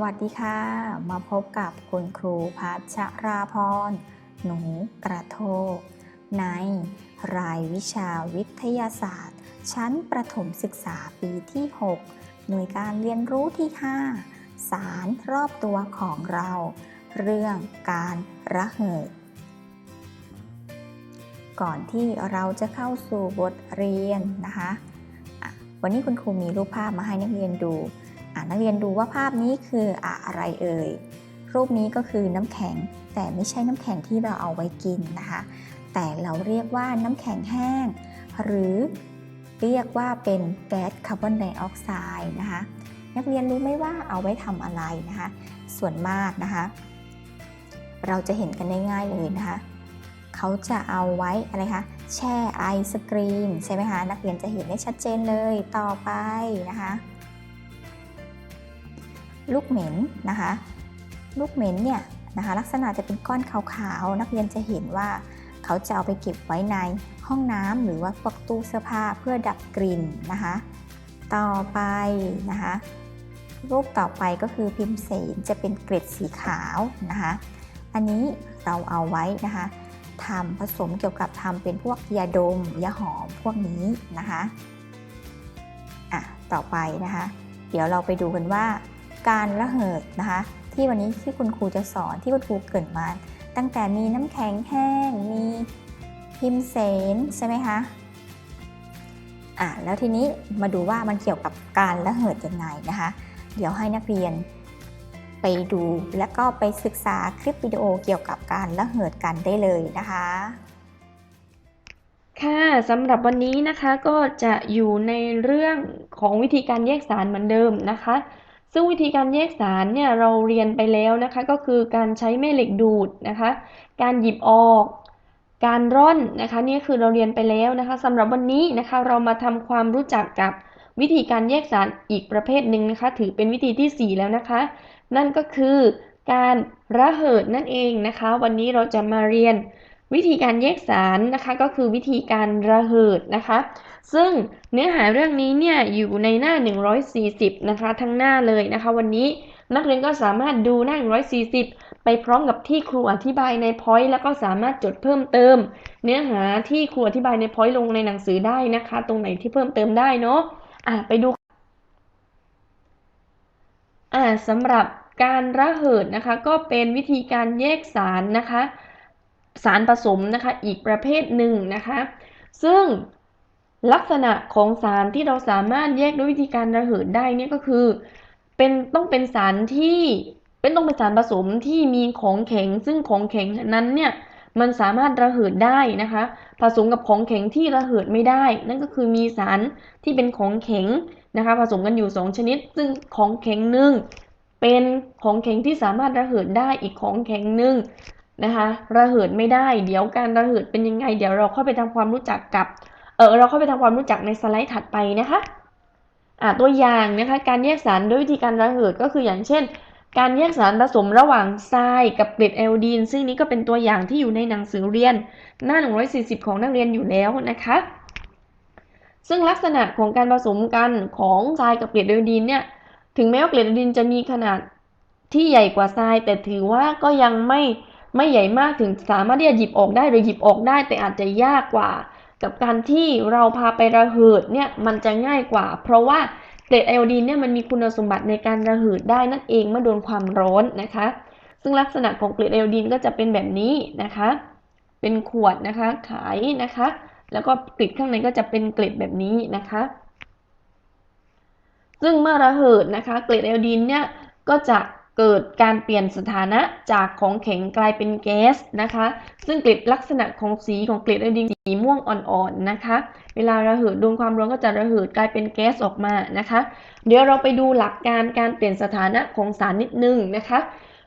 วัสดีค่ะ มาพบกับคุณครูพัชราพร หนูกระโทก ในรายวิชาวิทยาศาสตร์ ชั้นประถมศึกษาปีที่ 6 หน่วยการเรียนรู้ที่ 5 สารรอบตัวของเรา เรื่องการระเหิด ก่อนที่เราจะเข้าสู่บทเรียนนะคะ วันนี้คุณครูมีรูปภาพมาให้นักเรียนดู นักเรียนดูว่าภาพนี้คืออะไรเอ่ย รูปนี้ก็คือน้ำแข็ง แต่ไม่ใช่น้ำแข็งที่เราเอาไว้กินนะคะ แต่เราเรียกว่าน้ำแข็งแห้ง หรือเรียกว่าเป็นแก๊สคาร์บอนไดออกไซด์นะคะ นักเรียนรู้ไหมว่าเอาไว้ทำอะไรนะคะ ส่วนมากนะคะ เราจะเห็นกันได้ง่ายเลยนะคะเขาจะเอาไว้อะไรคะแช่ไอศกรีมใช่ไหมคะนักเรียนจะเห็นได้ชัดเจนเลยต่อไปนะคะ ลูกเหม็นนะคะ ลูกเหม็นเนี่ยนะคะลักษณะจะเป็นก้อนขาวๆ นักเรียนจะเห็นว่าเขาจะเอาไปเก็บไว้ในห้องน้ำหรือว่าพวกตู้เสื้อผ้าเพื่อดับกลิ่นนะคะ ต่อไปนะคะรูปต่อไปก็คือพิมพ์เสนจะเป็นเกล็ดสีขาวนะคะ อันนี้เราเอาไว้นะคะทำผสมเกี่ยวกับทำเป็นพวกยาดมยาหอมพวกนี้นะคะอะต่อไปนะคะ เดี๋ยวเราไปดูกันว่า การระเหิดนะคะ ที่วันนี้ที่คุณครูจะสอนที่คุณครูเกรินมา ตั้งแต่มีน้ำแข็งแห้ง มีพิมเสนใช่ไหมคะอะแล้วทีนี้มาดูว่ามันเกี่ยวกับการระเหิดยังไงนะคะ เดี๋ยวให้นักเรียนไปดูและก็ไปศึกษาคลิปวิดีโอเกี่ยวกับการระเหิดกันได้เลยนะคะ ค่ะสำหรับวันนี้นะคะก็จะอยู่ในเรื่องของวิธีการแยกสารเหมือนเดิมนะคะ ซึ่งวิธีการแยกสารเนี่ยเราเรียนไปแล้วนะคะ ก็คือการใช้แม่เหล็กดูดนะคะ การหยิบออก การร่อนนะคะนี่คือเราเรียนไปแล้วนะคะสำหรับวันนี้นะคะเรามาทำความรู้จักกับวิธีการแยกสารอีกประเภทหนึ่งนะคะ ถือเป็นวิธีที่ 4 แล้วนะคะ นั่นก็คือการระเหิดนั่นเองนะคะ วันนี้เราจะมาเรียน วิธีการแยกสารนะคะก็คือวิธีการระเหิดนะคะ ซึ่งเนื้อหาเรื่องนี้เนี่ยอยู่ในหน้า 140 นะคะ ทั้งหน้าเลยนะคะ วันนี้นักเรียนก็สามารถดูหน้า 140 ไปพร้อมกับที่ครูอธิบายในพอยต์แล้วก็สามารถจดเพิ่มเติม เนื้อหาที่ครูอธิบายในพอยต์ลงในหนังสือได้นะคะ ตรงไหนที่เพิ่มเติมได้เนาะอะไปดูอ่าสำหรับการระเหิดนะคะ ก็เป็นวิธีการแยกสารนะคะ สารผสมนะคะอีกประเภทหนึ่งนะคะ ซึ่งลักษณะของสารที่เราสามารถแยกด้วยวิธีการระเหิดได้เนี่ยก็คือ เป็นต้องเป็นสารที่เป็นต้องเป็นสารผสมที่มีของแข็ง ซึ่งของแข็งนั้นเนี่ยมันสามารถระเหิดได้นะคะ ผสมกับของแข็งที่ระเหิดไม่ได้ นั่นก็คือมีสารที่เป็นของแข็งนะคะ ผสมกันอยู่ 2 ชนิด ซึ่งของแข็งหนึ่งเป็นของแข็งที่สามารถระเหิดได้อีกของแข็งหนึ่ง นะคะระเหิดไม่ได้ เดี๋ยวการระเหิดเป็นยังไง เดี๋ยวเราเข้าไปทำความรู้จักกับเออเราเข้าไปทำความรู้จักในสไลด์ถัดไปนะคะอ่าตัวอย่างนะคะการแยกสารด้วยวิธีการระเหิดก็คืออย่างเช่น การแยกสารผสมระหว่างทรายกับเกล็ดไอโอดีน ซึ่งนี้ก็เป็นตัวอย่างที่อยู่ในหนังสือเรียน หน้า 140 ของนักเรียนอยู่แล้วนะคะซึ่งลักษณะของการผสมกันของทรายกับเกล็ดไอโอดีนเนี่ยถึงแม้ว่าเกล็ดไอโอดีนจะมีขนาดที่ใหญ่กว่าทราย แต่ถือว่าก็ยังไม่ ไม่ใหญ่มากถึงสามารถที่จะหยิบออกได้หรือหยิบออกได้ แต่อาจจะยากกว่า กับการที่เราพาไประเหิดเนี่ยมันจะง่ายกว่า เพราะว่าเกล็ดไอโอดีนเนี่ยมันมีคุณสมบัติในการระเหิดได้นั่นเองเมื่อโดนความร้อนนะคะ ซึ่งลักษณะของเกล็ดไอโอดีนก็จะเป็นแบบนี้นะคะ เป็นขวดนะคะขายนะคะ แล้วก็เกล็ดข้างในก็จะเป็นเกล็ดแบบนี้นะคะ ซึ่งเมื่อระเหิดนะคะ เกล็ดไอโอดีนเนี่ยก็จะ เกิดการเปลี่ยนสถานะจากของแข็งกลายเป็นแก๊สนะคะ ซึ่งเกล็ดลักษณะของสีของเกล็ดไอโอดีนสีม่วงอ่อนๆนะคะ เวลาระเหิดโดนความร้อนก็จะระเหิดกลายเป็นแก๊สออกมานะคะ เดี๋ยวเราไปดูหลักการการเปลี่ยนสถานะของสารนิดนึงนะคะ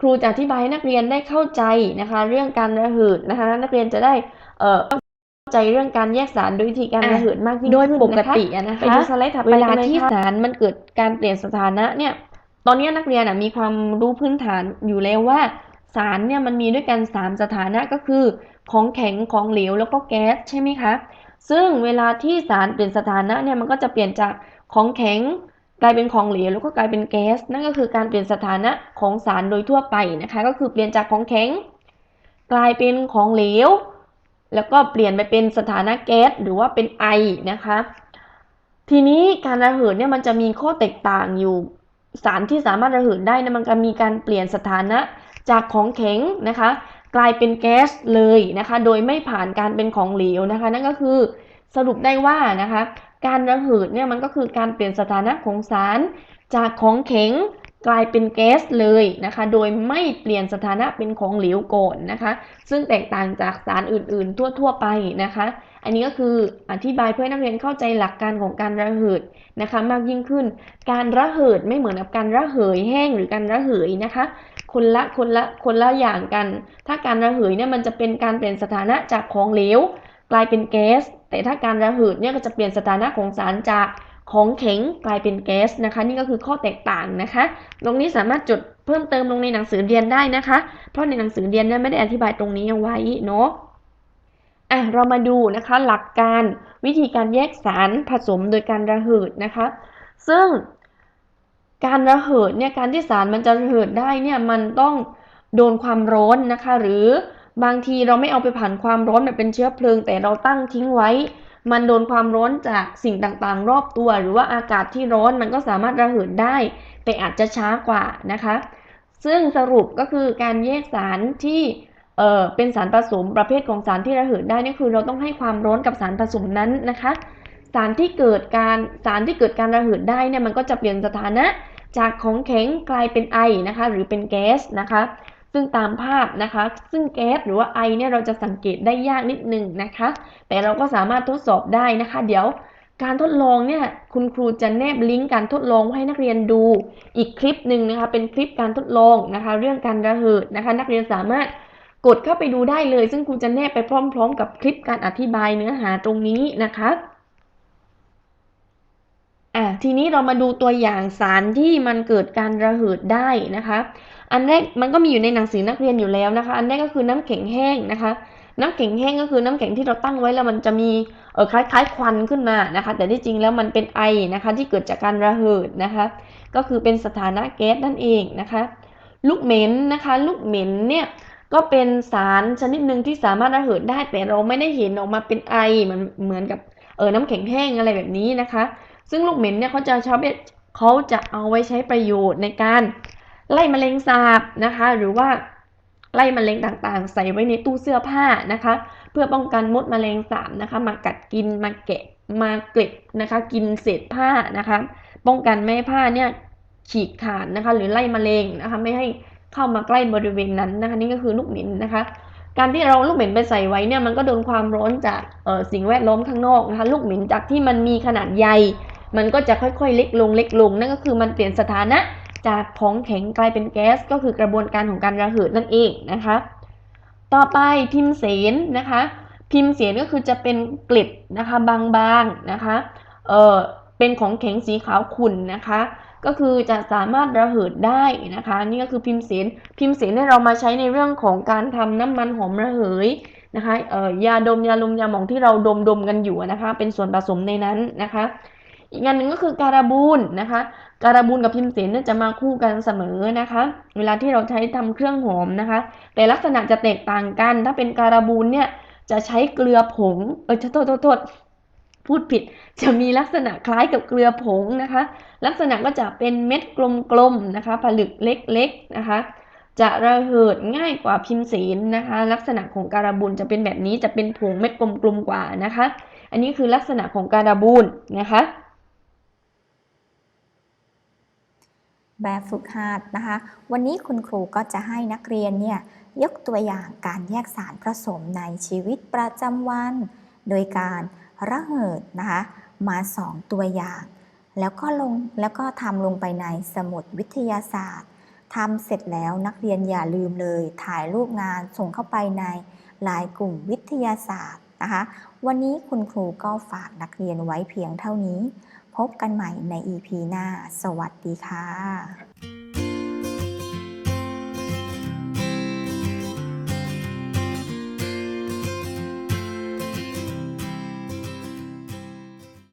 ครูจะอธิบายให้นักเรียนได้เข้าใจนะคะ เรื่องการระเหิดนะคะ นักเรียนจะได้เอ่อเข้าใจเรื่องการแยกสารโดยวิธีการระเหิดมากยิ่งโดยขึ้นปกตินะคะอะนะคะไปดูสไลด์ถัดไปเวลากันเลยที่ค่ะสารมันเกิดการเปลี่ยนสถานะเนี่ย ตอนนี้นักเรียนมีความรู้พื้นฐานอยู่แล้วว่า สารเนี่ยมันมีด้วยกัน 3 สถานะก็คือ ของแข็งของเหลวแล้วก็แก๊สใช่ไหมคะ ซึ่งเวลาที่สารเปลี่ยนสถานะเนี่ยมันก็จะเปลี่ยนจากของแข็งกลายเป็นของเหลวแล้วก็กลายเป็นแก๊สนั่นก็คือการเปลี่ยนสถานะของสารโดยทั่วไปนะคะ ก็คือเปลี่ยนจากของแข็ง กลายเป็นของเหลว แล้วก็เปลี่ยนไปเป็นสถานะแก๊สหรือว่าเป็นไอนะคะ ทีนี้การระเหิดเนี่ยมันจะมีข้อแตกต่างอยู่ สารที่สามารถระเหิดได้นะมันก็มีการเปลี่ยนสถานะจากของแข็งนะคะ กลายเป็นแก๊สเลยนะคะ โดยไม่ผ่านการเป็นของเหลวนะคะ นั่นก็คือสรุปได้ว่านะคะ การระเหิดเนี่ยมันก็คือการเปลี่ยนสถานะของสาร จากของแข็งกลายเป็นแก๊สเลยนะคะ โดยไม่เปลี่ยนสถานะเป็นของเหลวก่อนนะคะ ซึ่งแตกต่างจากสารอื่นๆทั่ว ๆ ไปนะคะ อันนี้ก็คืออธิบายเพื่อให้นักเรียนเข้าใจหลักการของการระเหิดนะคะ มากยิ่งขึ้น การระเหิดไม่เหมือนกับการระเหยแห้งหรือการระเหยนะคะ คนละคนละคนละอย่างกัน ถ้าการระเหยเนี่ยมันจะเป็นการเปลี่ยนสถานะจากของเหลวกลายเป็นแก๊ส แต่ถ้าการระเหิดเนี่ยก็จะเปลี่ยนสถานะของสารจากของแข็งกลายเป็นแก๊สนะคะ นี่ก็คือข้อแตกต่างนะคะ ตรงนี้สามารถจดเพิ่มเติมลงในหนังสือเรียนได้นะคะ เพราะในหนังสือเรียนเนี่ยไม่ได้อธิบายตรงนี้เอาไว้เนาะ อะเรามาดูนะคะหลักการวิธีการแยกสารผสมโดยการระเหิดนะคะ ซึ่งการระเหิดเนี่ยการที่สารมันจะระเหิดได้เนี่ยมันต้องโดนความร้อนนะคะ หรือบางทีเราไม่เอาไปผ่านความร้อนแบบเป็นเชื้อเพลิง แต่เราตั้งทิ้งไว้ มันโดนความร้อนจากสิ่งต่างๆ รอบตัว หรือว่าอากาศที่ร้อนมันก็สามารถระเหิดได้ แต่อาจจะช้ากว่านะคะ ซึ่งสรุปก็คือการแยกสารที่ เอ่อเป็นสารผสมประเภทของสารที่ระเหิดได้นี่คือเราต้องให้ความร้อนกับสารผสมนั้นนะคะ สารที่เกิดการสารที่เกิดการระเหิดได้เนี่ยมันก็จะเปลี่ยนสถานะจากของแข็งกลายเป็นไอนะคะ หรือเป็นแก๊สนะคะ ซึ่งตามภาพนะคะ ซึ่งแก๊สหรือว่าไอเนี่ยเราจะสังเกตได้ยากนิดนึงนะคะ แต่เราก็สามารถทดสอบได้นะคะ เดี๋ยวการทดลองเนี่ยคุณครูจะแนบลิงก์การทดลองให้นักเรียนดูอีกคลิปหนึ่งนะคะ เป็นคลิปการทดลองนะคะ เรื่องการระเหิดนะคะ นักเรียนสามารถ กดเข้าไปดูได้เลย ซึ่งครูจะแนบไปพร้อม ๆ กับคลิปการอธิบายเนื้อหาตรงนี้นะคะอะทีนี้เรามาดูตัวอย่างสารที่มันเกิดการระเหิดได้นะคะ อันแรกมันก็มีอยู่ในหนังสือนักเรียนอยู่แล้วนะคะ อันแรกก็คือน้ำแข็งแห้งนะคะ น้ำแข็งแห้งก็คือน้ำแข็งที่เราตั้งไว้แล้วมันจะมีเออคล้ายๆควันขึ้นมานะคะ แต่ที่จริงแล้วมันเป็นไอนะคะ ที่เกิดจากการระเหิดนะคะ ก็คือเป็นสถานะแก๊สนั่นเองนะคะ ลูกเหม็นนะคะ ลูกเหม็นเนี่ย ก็เป็นสารชนิดหนึ่งที่สามารถระเหิดได้แต่เราไม่ได้เห็นออกมาเป็นไอเหมือนเหมือนกับเออน้ำแข็งแห้งอะไรแบบนี้นะคะ ซึ่งลูกเหม็นเนี่ยเขาจะชอบเขาจะเอาไว้ใช้ประโยชน์ในการไล่แมลงสาบนะคะ หรือว่าไล่แมลงต่างๆ ใส่ไว้ในตู้เสื้อผ้านะคะ เพื่อป้องกันมดแมลงสาบนะคะ มากัดกินมาแกะมาเกล็ดนะคะ กินเศษผ้านะคะ ป้องกันไม่ให้ผ้าเนี่ยฉีกขาดนะคะ หรือไล่แมลงนะคะ ไม่ให้ เข้ามาใกล้บริเวณนั้นนะคะนี่ก็คือลูกเหม็นนะคะ การที่เราลูกเหม็นไปใส่ไว้เนี่ยมันก็โดนความร้อนจากเสิ่งแวดล้อมข้างนอกนะคะลูกเหม็นจากที่มันมีขนาดใหญ่มันก็จะค่อยๆ เล็กลงเล็กลงนั่นก็คือมันเปลี่ยนสถานะจากของแข็งกลายเป็นแก๊ส ก็คือกระบวนการของการระเหิดนั่นเองนะคะ ต่อไปพิมพ์เสนนะคะ พิมพ์เสนก็คือจะเป็นเกล็ดนะคะบางๆนะคะเออเป็นของแข็งสีขาวขุ่นนะคะ ก็คือจะสามารถระเหิดได้นะคะ นี่ก็คือพิมพ์เสนพิมพ์เสนเนี่ยเรามาใช้ในเรื่องของการทำน้ำมันหอมระเหยนะคะเอ่อยาดมยาลมยาหมองที่เราดมดมกันอยู่นะคะ เป็นส่วนผสมในนั้นนะคะ อีกงานหนึ่งก็คือการาบูนนะคะการาบูนกับพิมพ์เสนเนี่ยจะมาคู่กันเสมอนะคะ เวลาที่เราใช้ทำเครื่องหอมนะคะ แต่ลักษณะจะแตกต่างกัน ถ้าเป็นการาบูนเนี่ยจะใช้เกลือผงเออโทษโทษโทษ พูดผิดจะมีลักษณะคล้ายกับเกลือผงนะคะ ลักษณะก็จะเป็นเม็ดกลมๆนะคะ ผลึกเล็กๆนะคะ จะระเหิดง่ายกว่าพิมพ์เสนนะคะ ลักษณะของการาบูนจะเป็นแบบนี้จะเป็นผงเม็ดกลมๆกว่านะคะ อันนี้คือลักษณะของการาบูนนะคะ แบบฝึกหัดนะคะ วันนี้คุณครูก็จะให้นักเรียนเนี่ยยกตัวอย่างการแยกสารผสมในชีวิตประจำวัน โดยการ ระเหิดนะคะมาสองตัวอย่าง แล้วก็ลงแล้วก็ทำลงไปในสมุดวิทยาศาสตร์ทำเสร็จแล้วนักเรียนอย่าลืมเลย ถ่ายรูปงานส่งเข้าไปในไลน์กลุ่มวิทยาศาสตร์นะคะวันนี้คุณครูก็ฝากนักเรียนไว้เพียงเท่านี้ พบกันใหม่ใน EP หน้า สวัสดีค่ะ